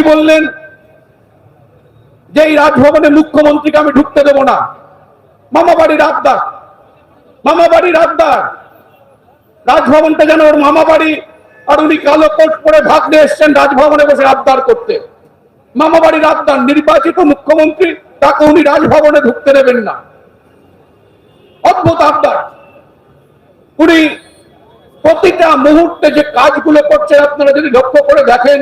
তিনি বললেন যে এই রাজভবনে মুখ্যমন্ত্রীকে আমি ঢুকতে দেব না। মামা বাড়ির আবদার মামা বাড়ির আবদার। রাজভবনটা যেন ওর মামা বাড়ি আর উনি কালো কোট পরে ভাগনে এসছেন রাজভবনে বসে আবদার করতে। মামা বাড়ির আবদার, নির্বাচিত মুখ্যমন্ত্রী, তাকে উনি রাজভবনে ঢুকতে দেবেন না। অদ্ভুত আবদার। উনি প্রতিটা মুহূর্তে যে কাজগুলো করছেন, আপনারা যদি লক্ষ্য করে দেখেন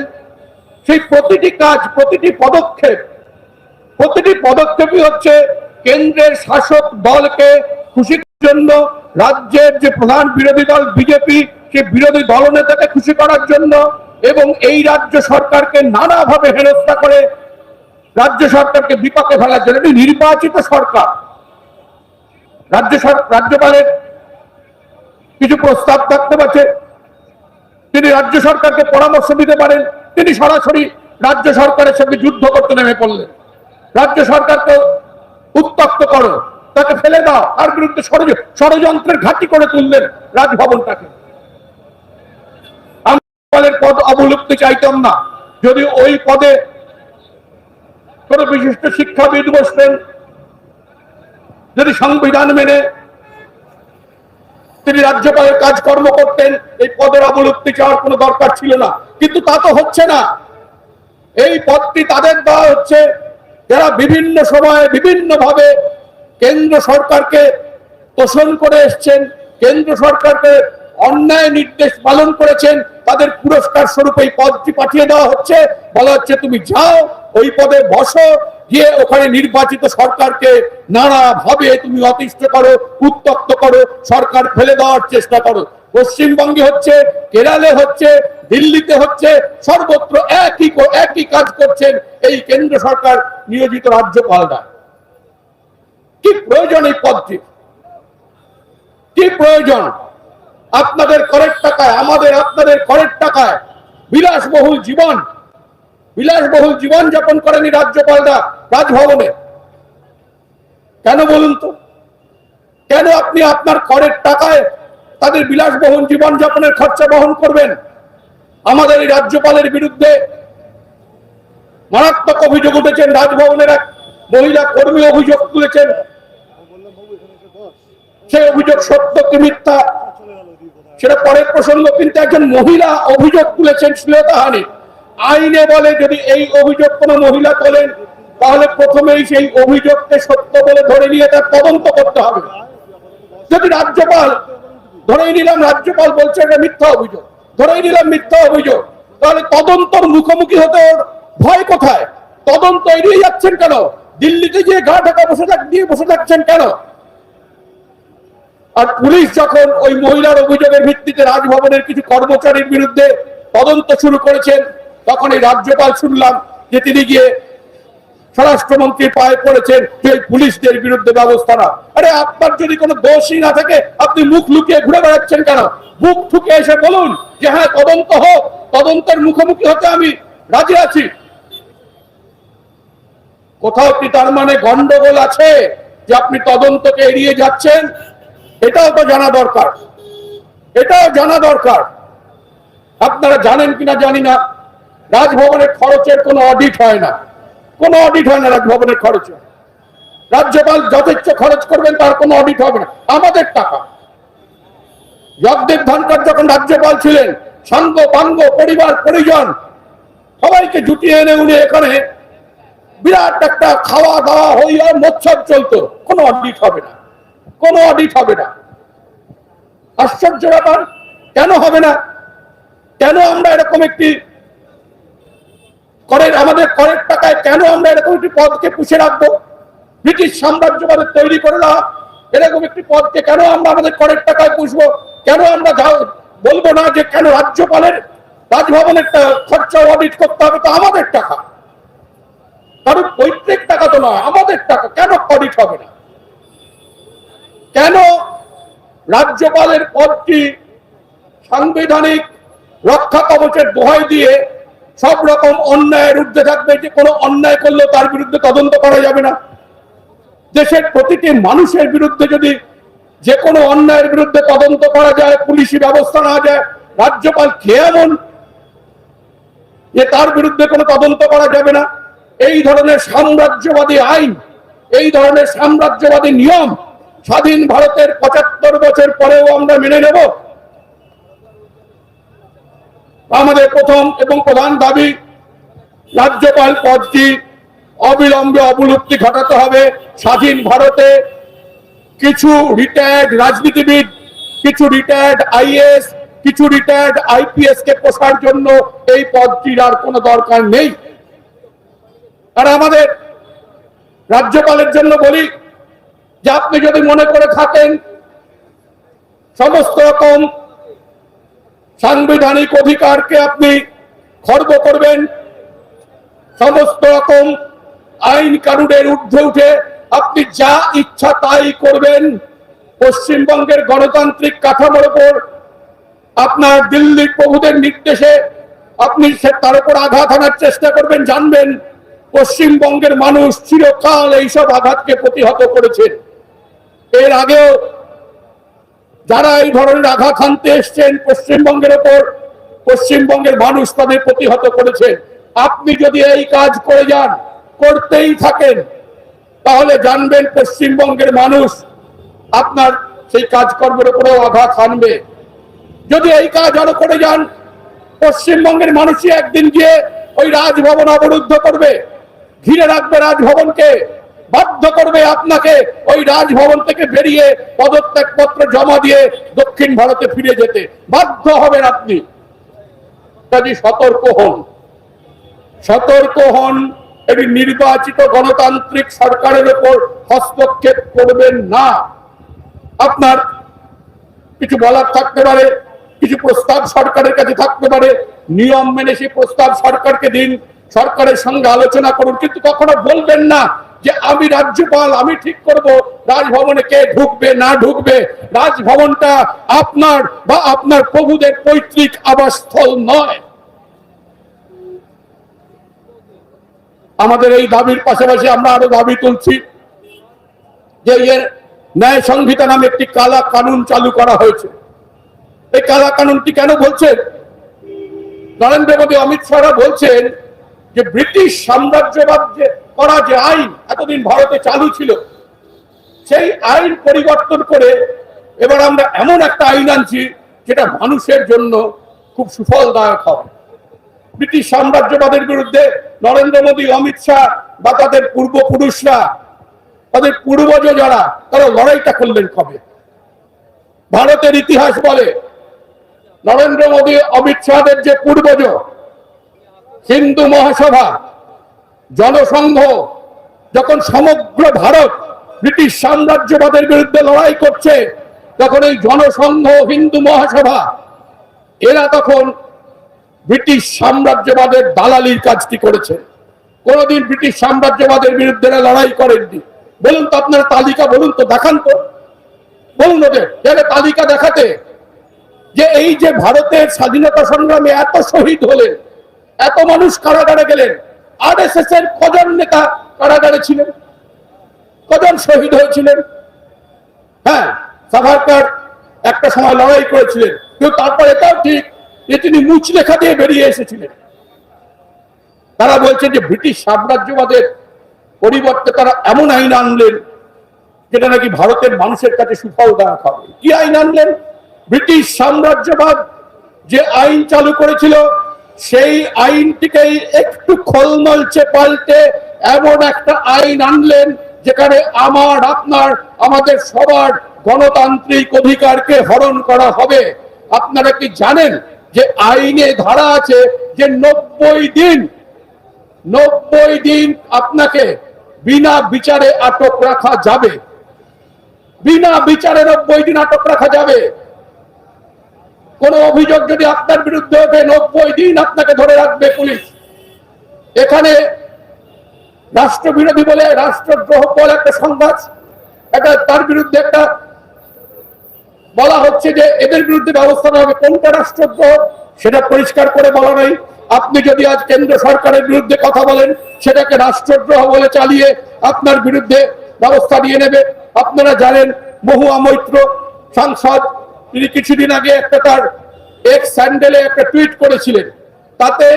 সেই প্রতিটি কাজ, প্রতিটি পদক্ষেপ, প্রতিটি পদক্ষেপই হচ্ছে কেন্দ্রের শাসক দলকে খুশি জন্য, রাজ্যের যে প্রধান বিরোধী দল বিজেপি, সে বিরোধী দলনেতাকে খুশি করার জন্য এবং এই রাজ্য সরকারকে নানাভাবে হেনস্থা করে রাজ্য সরকারকে বিপাকে ফেলার জন্য। এটি নির্বাচিত সরকার। রাজ্য রাজ্যপালের কিছু প্রস্তাব থাকতে পারছে। তিনি রাজ্য সরকারকে পরামর্শ দিতে পারেন। তিনি সরাসরি রাজ্য সরকারের সঙ্গে যুদ্ধ করতে নেমে পড়লেন। রাজ্য সরকারকে উত্তক্ত করো, তাকে ফেলে দাও, তার বিরুদ্ধে ষড়যন্ত্রের ঘাঁটি করে তুললেন রাজভবনটাকে। আমি রাজ্যপালের পদ অবলুপ্তি চাইতাম না। যদি ওই পদে কোন বিশিষ্ট শিক্ষাবিদ বসতেন, যদি সংবিধান মেনে তিনি রাজ্যপালের কাজকর্ম করতেন, এই পদের অবলুপ্তি চাওয়ার কোনো দরকার ছিল না। কিন্তু তা তো হচ্ছে না। এই পদটি তাদের দেওয়া হচ্ছে, যারা বিভিন্ন সময়ে বিভিন্ন ভাবে কেন্দ্র সরকারকে তোষণ করে এসছেন, কেন্দ্র সরকারকে অন্যায় নির্দেশ পালন করেছেন, তাদের পুরস্কার স্বরূপ এই পদটি পাঠিয়ে দেওয়া হচ্ছে। বলা হচ্ছে, তুমি যাও ওই পদে বসো, গিয়ে ওখানে নির্বাচিত সরকারকে নানা ভাবে তুমি অতিষ্ঠ করো, উত্তক্ত করো, সরকার ফেলে দেওয়ার চেষ্টা করো। পশ্চিমবঙ্গে হচ্ছে, কেরালে হচ্ছে, দিল্লিতে হচ্ছে, সর্বত্র একই একই কাজ করছেন এই কেন্দ্র সরকার নিয়োজিত রাজ্যপালরা কি প্রয়োজন এই পদটি? কি প্রয়োজন? আপনাদের করের টাকায়, আমাদের, আপনাদের করের টাকায়, বিলাসবহুল জীবন বিলাসবহুল জীবন যাপন করেন রাজ্যপালরা রাজভবনে। কেন বলুন তো? কেন আপনি আপনার করের টাকায় তাদের বিলাসবহুল জীবন যাপনের খরচা বহন করবেন? আমাদের এই রাজ্যপালের বিরুদ্ধে মারাত্মক অভিযোগ উঠেছেন রাজভবনের এক মহিলা কর্মী অভিযোগ তুলেছেন। সেই অভিযোগ সত্য কি মিথ্যা? সেটা পরের প্রসঙ্গ, কিন্তু একজন মহিলা অভিযোগ তুলেছেন শ্লীলতাহানি আইনে বলে যদি এই অভিযোগ কোনো মহিলা করেন তাহলে প্রথমেই সেই অভিযোগকে সত্য বলে ধরে নিয়ে তার তদন্ত করতে হবে। যদি রাজ্যপাল, ধরেই নিলাম রাজ্যপাল বলছে এটা মিথ্যা অভিযোগ, ধরেই নিলাম মিথ্যা অভিযোগ, তাহলে তদন্তর মুখোমুখি হতে ভয় কোথায়? তদন্ত এড়িয়ে যাচ্ছেন কেন? দিল্লিতে গিয়ে গা ঢাকা বসে থাক, দিয়ে বসে থাকছেন কেন? আর পুলিশ যখন ওই মহিলার অভিযোগের ভিত্তিতে রাজভবনের কিছু কর্মচারীর বিরুদ্ধে তদন্ত শুরু করেছেন তখন এই রাজ্যপাল শুনলাম যে তিনি গিয়ে স্বরাষ্ট্রমন্ত্রীর পায়ে পড়েছেন যে পুলিশদের বিরুদ্ধে ব্যবস্থা না। আরে আপনার যদি কোনো দোষই না থাকে, আপনি মুখ লুকিয়ে ঘুরে বেড়াচ্ছেন কেন? মুখ ঠুকে এসে বলুন যে হ্যাঁ তদন্ত হোক, তদন্তের মুখোমুখি হতে আমি রাজি আছি। কোথাও কি তার মানে গন্ডগোল আছে যে আপনি তদন্তকে এড়িয়ে যাচ্ছেন? এটাও তো জানা দরকার। এটাও জানা দরকার। আপনারা জানেন কিনা জানি না। রাজভবনের খরচের কোনো অডিট হয় না। কোনো অডিট হয় না রাজভবনের খরচে। রাজ্যপাল যথেচ্ছ খরচ করবেন, তার কোনো অডিট হবে না। আমাদের টাকা। জগদেব ধনকর যখন রাজ্যপাল ছিলেন, সাঙ্গ, পাঙ্গ, পরিবার, পরিজন, সবাইকে জুটিয়ে এনে উনি এখানে বিরাট একটা খাওয়া দাওয়া হইয়া মোচ্ছব চলতো। কোনো অডিট হবে না। কোনো অডিট হবে না। আশ্চর্য ব্যাপার। কেন হবে না? কেন আমরা এরকম একটি করের আমাদের করের টাকায় কেন আমরা এরকম একটি পদকে পুষে রাখব? ব্রিটিশ সাম্রাজ্যবাদের তৈরি করে দেওয়া এরকম একটি পদকে কেন আমরা আমাদের করের টাকায় পুষবো? কেন আমরা বলব না যে কেন রাজ্যপালের রাজভবনের খরচা অডিট করতে হবে? তো আমাদের টাকা। কারণ পৈতৃক টাকা তো নয়, আমাদের টাকা। কেন অডিট হবে না? কেন রাজ্যপালের পদটি সাংবিধানিক রক্ষা কবচের দোহাই দিয়ে সব রকম অন্যায়ের ঊর্ধ্বে থাকবে, যে কোনো অন্যায় করলেও তার বিরুদ্ধে তদন্ত করা যাবে না। দেশের প্রতিটি মানুষের বিরুদ্ধে যদি যে কোনো অন্যায়ের বিরুদ্ধে তদন্ত করা যায়, পুলিশি ব্যবস্থা না যায়, রাজ্যপাল কে এমন যে তার বিরুদ্ধে কোনো তদন্ত করা যাবে না? এই ধরনের সাম্রাজ্যবাদী আইন, এই ধরনের সাম্রাজ্যবাদী নিয়ম স্বাধীন ভারতের পঁচাত্তর বছর পরেও আমরা মেনে নেব। আমাদের প্রথম এবং প্রধান দাবি, রাজ্যপাল পদটি অবিলম্বে অবলুপ্তি ঘটাতে হবে। স্বাধীন ভারতে কিছু রিটায়ার্ড রাজনীতিবিদ, কিছু রিটায়ার্ড আইএস কিছু রিটায়ার্ড আইপিএস কে পোষার জন্য এই পদটির আর কোনো দরকার নেই। আর আমাদের রাজ্যপালের জন্য বলি যে, আপনি যদি মনে করে থাকেন, সমস্ত রকম সাংবিধানিক অধিকারকে আপনি খর্ব করবেন। সমস্ত রকম আইন কানুনের ঊর্ধ্বে উঠে আপনি যা ইচ্ছা তাই করবেন। পশ্চিমবঙ্গের গণতান্ত্রিক কাঠামোর ওপর আপনার দিল্লির প্রভুদের নির্দেশে আপনি সে তার উপর আঘাত আনার চেষ্টা করবেন, জানবেন পশ্চিমবঙ্গের মানুষ চিরকাল এইসব আঘাতকে প্রতিহত করেছেন। এর আগেও যারা এই ধরনের আঘাত হানতে এসছেন পশ্চিমবঙ্গের ওপর, পশ্চিমবঙ্গের মানুষ তাদের প্রতিহত করেছে। আপনি যদি এই কাজ করে যান, করতেই থাকেন, তাহলে জানবেন পশ্চিমবঙ্গের মানুষ আপনার সেই কাজকর্মের উপরেও আঘাত হানবে। যদি এই কাজ আরও করে যান, পশ্চিমবঙ্গের মানুষই একদিন গিয়ে ওই রাজভবন অবরুদ্ধ করবে। ঘিরে রাখবে রাজভবনকে। বাধ্য করবে আপনাকে ওই রাজভবন থেকে বেরিয়ে পদত্যাগ পত্র জমা দিয়ে দক্ষিণ ভারতে ফিরে যেতে। বাধ্য হবেন আপনি। কাজে সতর্ক হন। সতর্ক হন, এটি নির্বাচিত গণতান্ত্রিক সরকারের উপর হস্তক্ষেপ করবেন না। আপনার কিছু বলার থাকতে পারে, কিছু প্রস্তাব সরকারের কাছে থাকতে পারে, নিয়ম মেনে সেই প্রস্তাব সরকারকে দিন, সরকারের সঙ্গে আলোচনা করুন, কিন্তু কখনো বলবেন না যে আমি রাজ্যপাল, আমি ঠিক করব। রাজভবনে কে ঢুকবে, না ঢুকবে? রাজভবনটা আপনার বা আপনার প্রভুদের পৈতৃক আবাসস্থল নয়। আমাদের এই দাবির পাশাপাশি আমরা আরও দাবি তুলছি যে ন্যায় সংহিতা নামে একটি কালা কানুন চালু করা হয়েছে। এই কালা কানুনটি কেন বলছেন? নরেন্দ্র মোদী, অমিত শাহরা বলছেন যে ব্রিটিশ সাম্রাজ্যবাদ যে করা যে আইন এতদিন ভারতে চালু ছিল, সেই আইন পরিবর্তন করে এবার আমরা এমন একটা আইন আনছি যেটা মানুষের জন্য খুব সুফলদায়ক হবে। ব্রিটিশ সাম্রাজ্যবাদের বিরুদ্ধে নরেন্দ্র মোদী, অমিত শাহ বা তাদের পূর্বপুরুষরা, তাদের পূর্বজ যারা, তারা লড়াইটা করলেন কবে? ভারতের ইতিহাস বলে, নরেন্দ্র মোদী, অমিত শাহের যে পূর্বজ, হিন্দু মহাসভা জনসংঘ যখন সমগ্র ভারত ব্রিটিশ সাম্রাজ্যবাদের বিরুদ্ধে লড়াই করছে, তখন এই জনসংঘ হিন্দু মহাসভা, এরা তখন ব্রিটিশ সাম্রাজ্যবাদের দালালির কাজটি করেছে। কোনদিন ব্রিটিশ সাম্রাজ্যবাদের বিরুদ্ধে লড়াই করেননি। বলুন তো আপনারা তালিকা, বলুন তো, দেখান তো। বলুন ওদের তালিকা দেখাতে যে এই যে ভারতের স্বাধীনতা সংগ্রামে এত শহীদ হলেন, এত মানুষ কারাগারে গেলেন আর এস এস এর কজন নেতা কারাগারে ছিলেন? কজন শহীদ হয়েছিলেন? হ্যাঁ সাভারকার একটা সময় লড়াই করেছিলেন, কিন্তু তারপর এটাও ঠিক যে তিনি মুচলেখা দিয়ে বেরিয়ে এসেছিলেন। তারা বলছেন যে ব্রিটিশ সাম্রাজ্যবাদের পরিবর্তে তারা এমন আইন আনলেন, যেটা নাকি ভারতের মানুষের কাছে সুফল দেওয়া হবে কি আইন আনলেন? ব্রিটিশ সাম্রাজ্যবাদ যে আইন চালু করেছিল সেই আইনটিকেই একটু খলনলচে পাল্টে এমন একটা আইন আনলেন যেখানে আমার, আপনার, আমাদের সবার গণতান্ত্রিক অধিকারকে হরণ করা হবে। আপনারা কি জানেন যে আইনে ধারা আছে যে নব্বই দিন নব্বই দিন আপনাকে বিনা বিচারে আটক রাখা যাবে। বিনা বিচারে নব্বই দিন আটক রাখা যাবে। কোন অভিযোগ যদি আপনার বিরুদ্ধে ওঠে, নব্বই দিন আপনাকে ধরে রাখবে পুলিশ। এখানে রাষ্ট্রবিরোধী বলে, রাষ্ট্রদ্রোহ বলে একটা সংঘাত একটা তার বিরুদ্ধে একটা বলা হচ্ছে যে এদের বিরুদ্ধে ব্যবস্থা নেওয়া হবে। কোনটা রাষ্ট্রদ্রোহ, সেটা পরিষ্কার করে বলা নেই। আপনি যদি আজ কেন্দ্র সরকারের বিরুদ্ধে কথা বলেন, সেটাকে রাষ্ট্রদ্রোহ বলে চালিয়ে আপনার বিরুদ্ধে ব্যবস্থা নিয়ে নেবে। আপনারা জানেন মহুয়া মৈত্র সাংসদ তিনি কিছুদিন আগে একটা তার এক্স স্যান্ডেলে একটা টুইট করেছিলেন। তাতে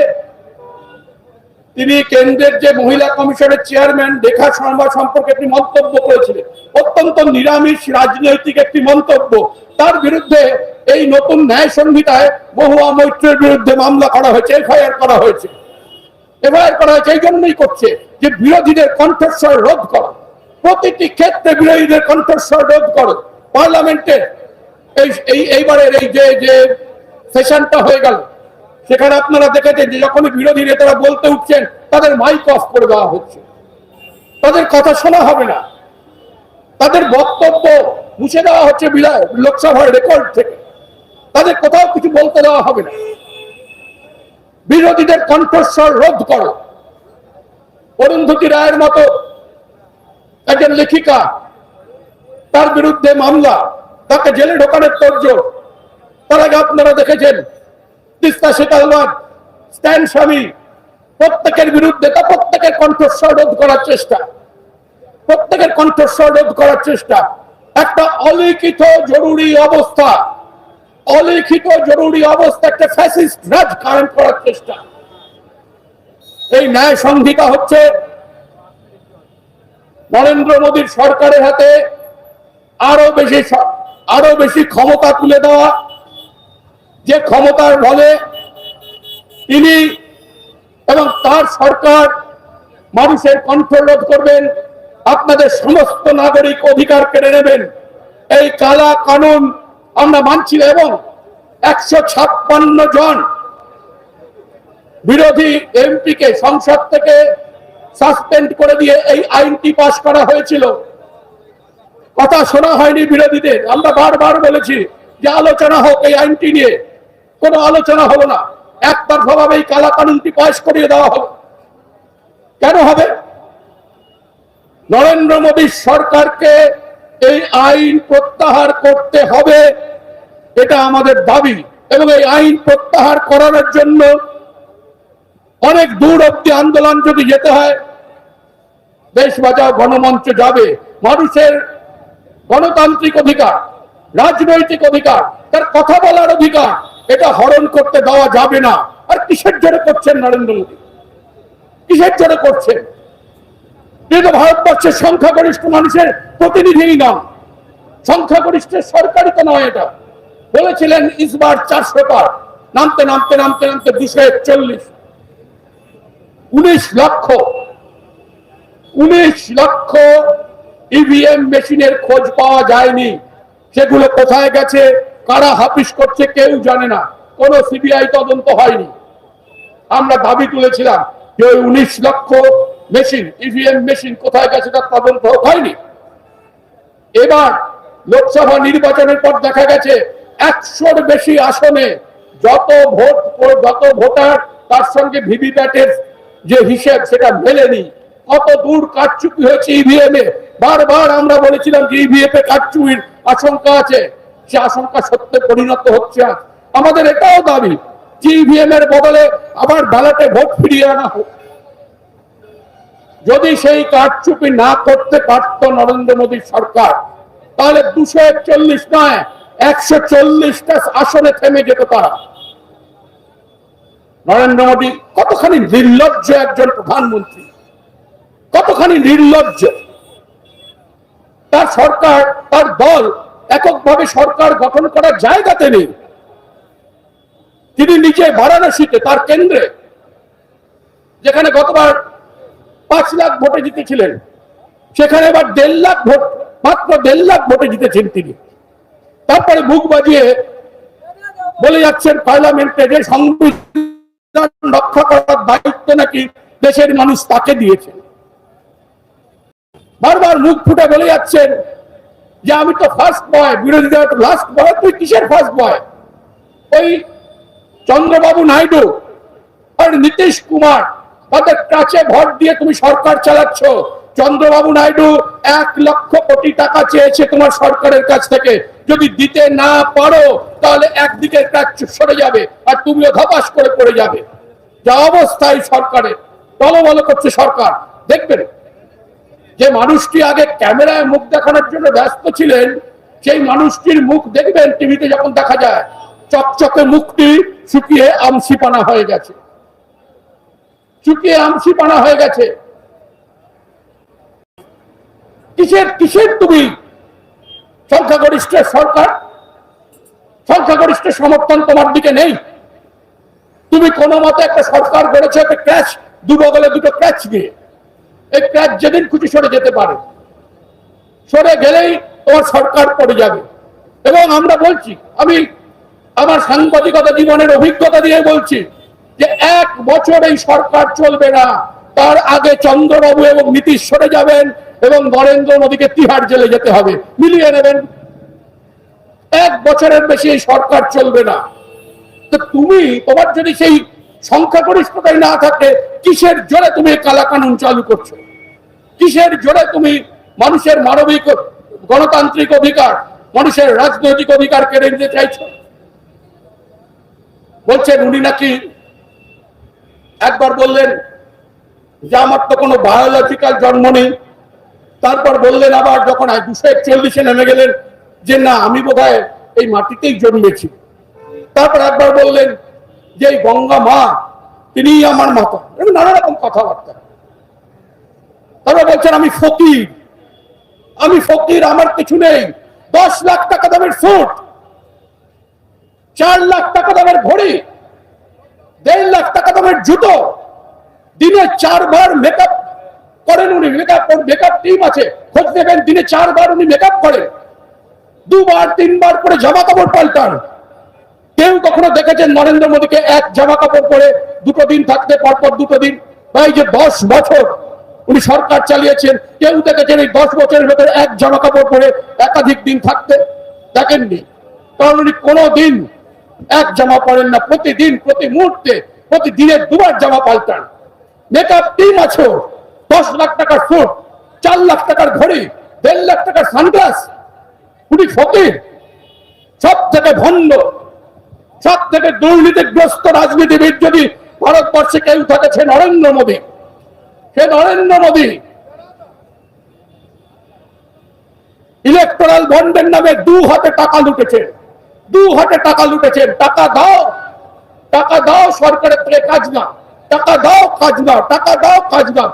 তিনি কেন্দ্রের যে মহিলা কমিশনের চেয়ারম্যান রেখা শর্মা সম্পর্কে একটি মন্তব্য করেছিলেন। অত্যন্ত নিরামিষ রাজনৈতিক একটি মন্তব্য। তার বিরুদ্ধে এই নতুন ন্যায় সংহিতায় মহুয়া মৈত্রের বিরুদ্ধে মামলা করা হয়েছে, এফআইআর করা হয়েছে। এফআইআর করা হয়েছে, এই জন্যই করছে যে বিরোধীদের কণ্ঠস্বর রোধ করো। প্রতিটি ক্ষেত্রে বিরোধীদের কণ্ঠস্বর রোধ করো। পার্লামেন্টে এই এই এইবারের এই যে যে সেশনটা হয়ে গেল, সেখানে আপনারা দেখেছেন যে যখনই বিরোধী নেতারা বলতে উঠছেন, তাদের মাইক অফ করে দেওয়া হচ্ছে। তাদের কথা শোনা হবে না। তাদের বক্তব্য মুছে দেওয়া হচ্ছে লোকসভার রেকর্ড থেকে। তাদের কোথাও কিছু বলতে দেওয়া হবে না। বিরোধীদের কণ্ঠস্বর রোধ করো। অরুন্ধতী রায়ের মতো একজন লেখিকা, তার বিরুদ্ধে মামলা তাকে জেলে ঢোকানোর তোড়জোড় তার আগে আপনারা দেখেছেন, তিস্তা শেখালবাদ স্ট্যান্ড স্বামী প্রত্যেকের বিরুদ্ধে তা প্রত্যেকের কণ্ঠস্বর রোধ করার চেষ্টা। প্রত্যেকের কণ্ঠস্বর রোধ করার চেষ্টা। একটা অলিখিত জরুরি অবস্থা। অলিখিত জরুরি অবস্থা, একটা ফ্যাসিস্ট রাজ কায়েম করার চেষ্টা। এই ন্যায় সংহিতা হচ্ছে নরেন্দ্র মোদীর সরকারের হাতে আরও বেশি আরও বেশি ক্ষমতা তুলে দেওয়া। যে ক্ষমতার বলে তিনি এবং তার সরকার মানুষের কণ্ঠরোধ করবেন, আপনাদের সমস্ত নাগরিক অধিকার কেড়ে নেবেন। এই কালা কানুন আমরা মানছি এবং একশো ছাপ্পান্ন জন বিরোধী এমপিকে সংসদ থেকে সাসপেন্ড করে দিয়ে এই আইনটি পাশ করা হয়েছিল। কথা শোনা হয়নি বিরোধীদের। আমরা বারবার বলেছি যে আলোচনা হোক এই আইনটি নিয়ে। কোনো আলোচনা হলো না। একতরফা ভাবে এই কালা কানুনটি পাশ করিয়ে দেওয়া হলো। কেন হবে? নরেন্দ্র মোদী সরকারকে এই আইন প্রত্যাহার করতে হবে, এটা আমাদের দাবি। এবং এই আইন প্রত্যাহার করানোর জন্য অনেক দূর অব্দি আন্দোলন যদি যেতে হয়, দেশ বাঁচাও, গণমঞ্চ যাবে। মানুষের গণতান্ত্রিক অধিকার, রাজনৈতিক অধিকার, তার কথা বলার অধিকার, এটা হরণ করতে দেওয়া যাবে না। আর কিসের জন্য করছেন নরেন্দ্র মোদী? কিসের জন্য করছেন? কিন্তু ভারতবর্ষের সংখ্যাগরিষ্ঠ মানুষের প্রতিনিধিই নাম। সংখ্যাগরিষ্ঠের সরকারই তো নয় এটা। বলেছিলেন, ইসবার চারশো পার। নামতে নামতে নামতে নামতে দুশো একচল্লিশ। উনিশ লক্ষ। উনিশ লক্ষ ইভিএম মেশিনের খোঁজ পাওয়া যায়নি। সেগুলো কোথায় গেছে, কারা হাফিস করছে কেউ জানে না। কোনো সিবিআই তদন্ত হয়নি। আমরা দাবি তুলেছিলাম যে ওই উনিশ লক্ষ মেশিন ইভিএম মেশিন কোথায় গেছে তার তদন্ত হয়নি। এবার লোকসভা নির্বাচনের পর দেখা গেছে, একশোর বেশি আসনে যত ভোট, যত ভোটার তার সঙ্গে ভিভিপ্যাটের যে হিসেব, সেটা মেলেনি। কত দূর কারচুপি হয়েছে ইভিএম এ। বারবার আমরা বলেছিলাম যে ইভিএম এ কারচুপির আশঙ্কা আছে। সে আশঙ্কা সত্যে পরিণত হচ্ছে আমাদের এটাও দাবি যে ইভিএম এর বদলে আবার ব্যালটে ভোট ফিরিয়ে আনা হোক। যদি সেই কারচুপি না করতে পারত নরেন্দ্র মোদীর সরকার, তাহলে দুশো একচল্লিশ নয়, একশো চল্লিশটা আসনে থেমে যেত তারা। নরেন্দ্র মোদী কতখানি নির্লজ্জ একজন প্রধানমন্ত্রী। কতখানি নির্লজ্জ? তার সরকার, তার দল এককভাবে সরকার গঠন করার জায়গাতে নেই। তিনি নিজে বারাণসীতে, তার কেন্দ্রে, যেখানে গতবার পাঁচ লাখ ভোটে জিতেছিলেন, সেখানে এবার দেড় লাখ ভোট, মাত্র দেড় লাখ ভোটে জিতেছেন তিনি। তারপরে মুখ বাজিয়ে বলে যাচ্ছেন, পার্লামেন্টে যে সংবিধান রক্ষা করার দায়িত্ব নাকি দেশের মানুষ তাকে দিয়েছে? বারবার মুখ ফুটে বলে যাচ্ছেন যে আমি তো ফার্স্ট বয় বিরোধীরা তো লাস্ট বয় তুই কিসের ফার্স্ট বয় ওই চন্দ্রবাবু নাইডু আর নীতিশ কুমার, তাদের কাছে ভোট দিয়ে তুমি সরকার চালাচ্ছ। চন্দ্রবাবু নাইডু এক লক্ষ কোটি টাকা চেয়েছে তোমার সরকারের কাছ থেকে। যদি দিতে না পারো, তাহলে একদিকে কাজ সরে যাবে আর তুমিও ধপাস করে পড়ে যাবে। যা অবস্থা এই সরকারের টলমল করছে সরকার। দেখবেন যে মানুষটি আগে ক্যামেরায় মুখ দেখানোর জন্য ব্যস্ত ছিলেন, সেই মানুষটির মুখ দেখবেন টিভিতে যখন দেখা যায়, চকচকে মুখটি শুকিয়ে আমসিপানা হয়ে গেছে। চুকিয়ে আমসি পানা হয়ে গেছে। কিসের কিসের তুমি? সংখ্যাগরিষ্ঠের সরকার? সংখ্যাগরিষ্ঠের সমর্থন তোমার দিকে নেই। তুমি কোনো মতে একটা সরকার গড়েছে একটা ক্র্যাচ দু বগলে দুটো ক্যাচ দিয়ে। এই ক্র্যাচ যেদিন খুশি সরে যেতে পারে। সরে গেলেই তোমার সরকার পড়ে যাবে। এবং আমরা বলছি, আমি আমার সাংবাদিকতা জীবনের অভিজ্ঞতা দিয়ে বলছি যে এক বছর এই সরকার চলবে না। তার আগে চন্দ্রবাবু এবং নীতিশ সরে যাবেন এবং নরেন্দ্র মোদীকে তিহার জেলে যেতে হবে। মিলিয়ে নেবেন। এক বছরের বেশি এই সরকার চলবে না। তো তুমি, তোমার যদি সেই সংখ্যাগরিষ্ঠতাই না থাকে, কিসের জোরে তুমি কালা কানুন চালু করছ? কিসের জোরে তুমি মানুষের মানবিক গণতান্ত্রিক অধিকার, মানুষের রাজনৈতিক অধিকার কেড়ে নিতে চাইছো? বলছেন উনি নাকি একবার বললেন যে আমার তো কোনো বায়োলজিক্যাল জন্ম নেই। তারপর বললেন আবার যখন দুশো একচল্লিশে নেমে গেলেন যে না, আমি বোধহয় এই মাটিতেই জন্মেছি। তারপর একবার বললেন যে গঙ্গা মা তিনি আমার মাতা। এরকম নানা রকম কথাবার্তা। তারপর বলছেন, আমি ফকির। আমি ফকির, আমার কিছু নেই। দশ লাখ টাকা দামের ফুট চার লাখ টাকা দামের ঘড়ি, দেড় লাখ টাকা দামের জুতো। দিনে চারবার মেকআপ করেন উনি মেকআপ মেকআপ টিম আছে। খোঁজ নেবেন, দিনে চারবার উনি মেকআপ করেন। দুবার, তিনবার করে জামা কাপড় পাল্টান। কেউ কখনো দেখেছেন নরেন্দ্র মোদীকে এক জামা কাপড় পরে দুটো দিন থাকতে, পরপর দুটো দিন? বা এই যে দশ বছর উনি সরকার চালিয়েছেন, কেউ দেখেছেন এই দশ বছরের ভেতরে এক জামা কাপড় পরে একাধিক দিন থাকতে? দেখেননি। কারণ উনি কোনো দিন এক জামা পরেন না, প্রতিদিন, প্রতি মুহূর্তে প্রতিদিনের দুবার জামা পাল্টান। মেকআপ টিম আছে দশ লাখ টাকার ফুট চার লাখ টাকার ঘড়ি, দেড় লাখ টাকার সানগ্লাস। উনি ফকির সব থেকে ভণ্ড। সব থেকে দুর্নীতিগ্রস্ত রাজনীতিবিদ যদি ভারতবর্ষে কেউ থাকে, সে নরেন্দ্র মোদী। সে নরেন্দ্র মোদী। ইলেকট্রাল বন্ডের নামে দু হাতে টাকা লুটেছেন দু হাতে টাকা লুটেছেন টাকা দাও টাকা দাও সরকারের থেকে কাজ না টাকা দাও কাজ না টাকা দাও কাজ না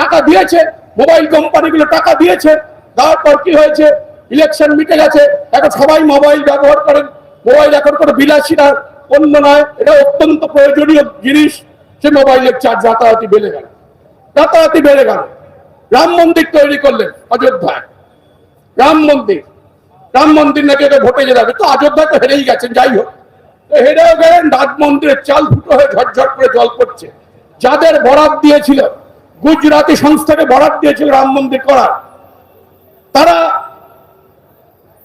টাকা দিয়েছে, মোবাইল কোম্পানিগুলো টাকা দিয়েছে। দেওয়ার পর কি হয়েছে? ইলেকশন মিটে গেছে। এখন সবাই মোবাইল ব্যবহার করেন। মোবাইল এখন কোনো বিলাসীরা অন্য নয়, এটা অত্যন্ত প্রয়োজনীয় জিনিস সে মোবাইলের চার্জ রাতারাতি বেড়ে গেল। রাতারাতি বেড়ে গেল। রাম মন্দির তৈরি করলেন অযোধ্যায়। রাম মন্দির। রাম মন্দির নাকি এটা ভোটে যাবে তো অযোধ্যা তো হেরেই গেছেন, যাই হোক। হেরেও গেলেন রাজ মন্দিরের চাল ফুটো হয়ে ঝরঝর করে জল পড়ছে। যাদের বরাদ দিয়েছিল, গুজরাটি সংস্থাকে বরাদ দিয়েছিল রাম মন্দির করার, তারা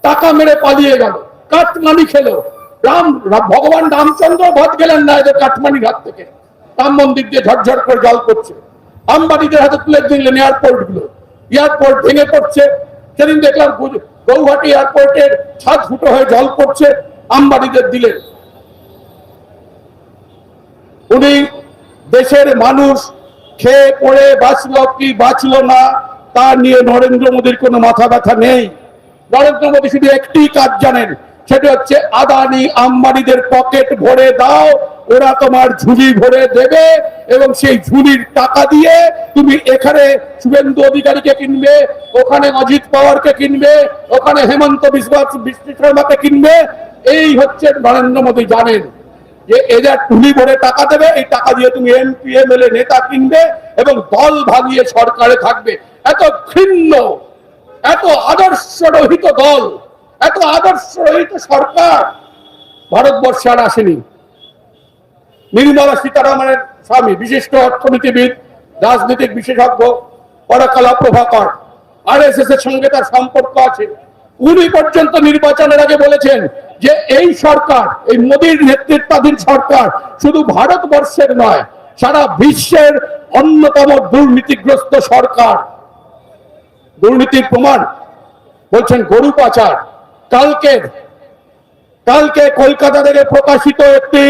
টাকা মেরে পালিয়ে গেল। কাটমানি খেলো। রাম ভগবান রামচন্দ্র বধ গেলেন না এদের কাটমানির হাত থেকে। রাম মন্দির দিয়ে ঝরঝর করে জল পড়ছে। আম্বানিদের হাতে তুলে দিলেন এয়ারপোর্টগুলো। এয়ারপোর্ট ভেঙে পড়ছে। সেদিন দেখলাম গৌহাটি এয়ারপোর্টের ছাদ ফুটো হয়ে জল পড়ছে। আম্বানিদের দিলেন উনি দেশের মানুষ, খেয়ে পড়ে বাঁচলো কি বাঁচলো না, তা নিয়ে নরেন্দ্র মোদীর কোনো মাথা ব্যথা নেই। নরেন্দ্র মোদী শুধু একটি কাজ জানেন সেটা হচ্ছে আদানি আম্বানিদের পকেট ভরে দাও, ওরা তোমার ঝুলি ভরে দেবে এবং সেই ঝুলির টাকা দিয়ে তুমি এখানে শুভেন্দু অধিকারীকে কিনবে, ওখানে অজিত পাওয়ারকে কিনবে, ওখানে হেমন্ত বিশ্বাস বিশ্ব শর্মাকে কিনবে। এই হচ্ছে নরেন্দ্র মোদী জানেন যে এদের টুলি ভরে টাকা দেবে, এই টাকা দিয়ে তুমি এমপি এমএলএ নেতা কিনবে এবং দল ভাঙিয়ে সরকারে থাকবে। এত ঘৃণ্য এত আদর্শ রহিত দল এত আদর্শ রহিত সরকার। ভারতবর্ষে আর আসেনি। নির্মলা সীতারামনের স্বামী, বিশিষ্ট অর্থনীতিবিদ, রাজনৈতিক বিশেষজ্ঞ, পরাকলা প্রভাকর আর এস এর সঙ্গে তার সম্পর্ক আছে। উনি পর্যন্ত নির্বাচনের আগে বলেছেন যে এই সরকার, এই মোদীর নেতৃত্বাধীন সরকার শুধু ভারতবর্ষের নয়, সারা বিশ্বের অন্যতম দুর্নীতিগ্রস্ত সরকার। দুর্নীতির প্রমাণ বলছেন গরু পাচার। কালকের কালকে কলকাতা থেকে প্রকাশিত একটি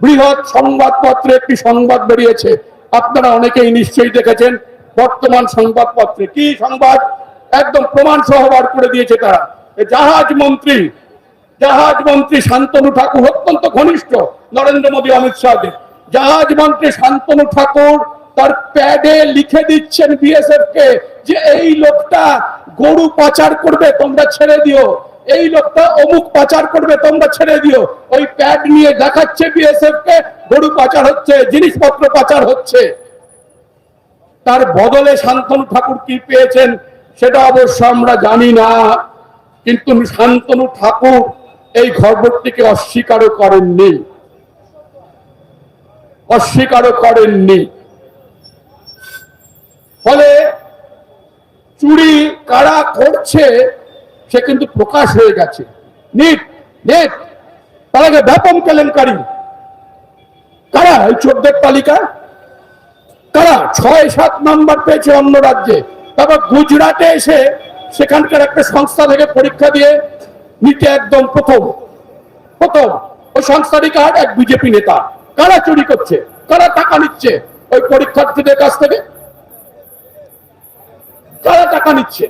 বৃহৎ সংবাদপত্রে একটি সংবাদ বেরিয়েছে। আপনারা অনেকেই নিশ্চয়ই দেখেছেন, বর্তমান সংবাদপত্রে। কি সংবাদ? একদম প্রমাণ সহ বার করে দিয়েছে তারা। জাহাজ মন্ত্রী জাহাজ মন্ত্রী শান্তনু ঠাকুর অত্যন্ত ঘনিষ্ঠ নরেন্দ্র মোদী অমিত শাহদের। জাহাজ মন্ত্রী শান্তনু ঠাকুর তার প্যাডে লিখে দিচ্ছেন বিএসএফ কে যে এই লোকটা গরু পাচার করবে, তোমরা ছেড়ে দিও। এই লোকটা অমুক পাচার করবে, তোমরা ছেড়ে দিও। ওই প্যাড নিয়ে দেখাচ্ছে বিএসএফ কে গরু পাচার হচ্ছে, জিনিসপত্র পাচার হচ্ছে। তার বদলে শান্তনু ঠাকুর কি পেয়েছেন, সেটা অবশ্য আমরা জানি না। কিন্তু শান্তনু ঠাকুর এই খবরটিকে অস্বীকারও করেননি। অস্বীকারও করেননি। ফলে চুরি কারা করছে, সে কিন্তু প্রকাশ হয়ে গেছে। নিট, নেট, তার আগে কেলেঙ্কারি। কারা? এই চোদ্দের তালিকা? তারা ছয়, সাত নাম্বার পেয়েছে অন্য রাজ্যে। তারপর গুজরাটে এসে সেখানকার একটা সংস্থা থেকে পরীক্ষা দিয়ে নিতে একদম প্রথম। প্রথম। ওই সংস্থারই কার্ড এক বিজেপি নেতা। কারা চুরি করছে? কারা টাকা নিচ্ছে? ওই পরীক্ষার্থীদের কাছ থেকে? কারা টাকা নিচ্ছে।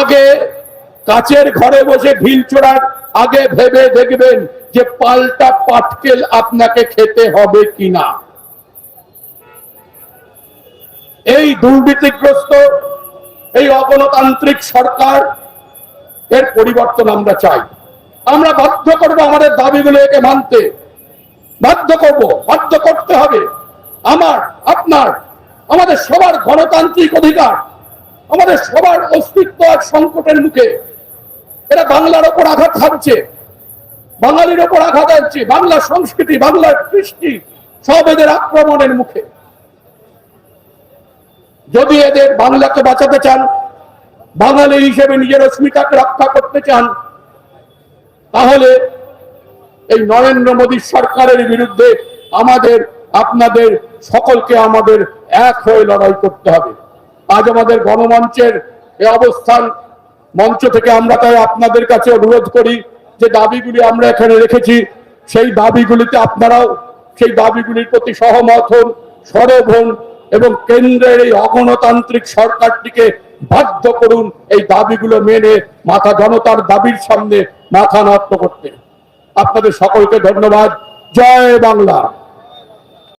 আগে কাচের ঘরে বসে ঢিল চোরার আগে ভেবে দেখবেন যে পাল্টা পাটকেল আপনাকে খেতে হবে কিনা। এই দুর্নীতিগ্রস্ত, এই অগণতান্ত্রিক সরকার, এর পরিবর্তন আমরা চাই। আমরা বাধ্য করব আমাদের দাবিগুলো একে মানতে। বাধ্য করব, বাধ্য করতে হবে। আমার, আপনার আমাদের সবার গণতান্ত্রিক অধিকার, আমাদের সবার অস্তিত্ব আর সংকটের মুখে। এরা বাংলার ওপর আঘাত হানছে, বাঙালির ওপর আঘাত হানছে, বাংলা সংস্কৃতি, বাংলার কৃষ্টি, সব এদের আক্রমণের মুখে। যদি এদের বাংলাকে বাঁচাতে চান, বাঙালি হিসেবে নিজের অস্মিতাকে রক্ষা করতে চান, তাহলে এই নরেন্দ্র মোদী সরকারের বিরুদ্ধে আমাদের আপনাদের সকলকে আমাদের এক হয়ে লড়াই করতে হবে। আজ আমাদের গণমঞ্চের এ অবস্থান মঞ্চ থেকে আমরা তাই আপনাদের কাছে অনুরোধ করি যে দাবিগুলি আমরা এখানে রেখেছি, সেই দাবিগুলিতে আপনারাও সেই দাবিগুলির প্রতি সহমত হন, সরব হন এবং কেন্দ্রের এই অগণতান্ত্রিক সরকারটিকে বাধ্য করুন এই দাবিগুলো মেনে মাথা জনতার দাবির সামনে মাথা নত করতে। আপনাদের সকলকে ধন্যবাদ। জয় বাংলা।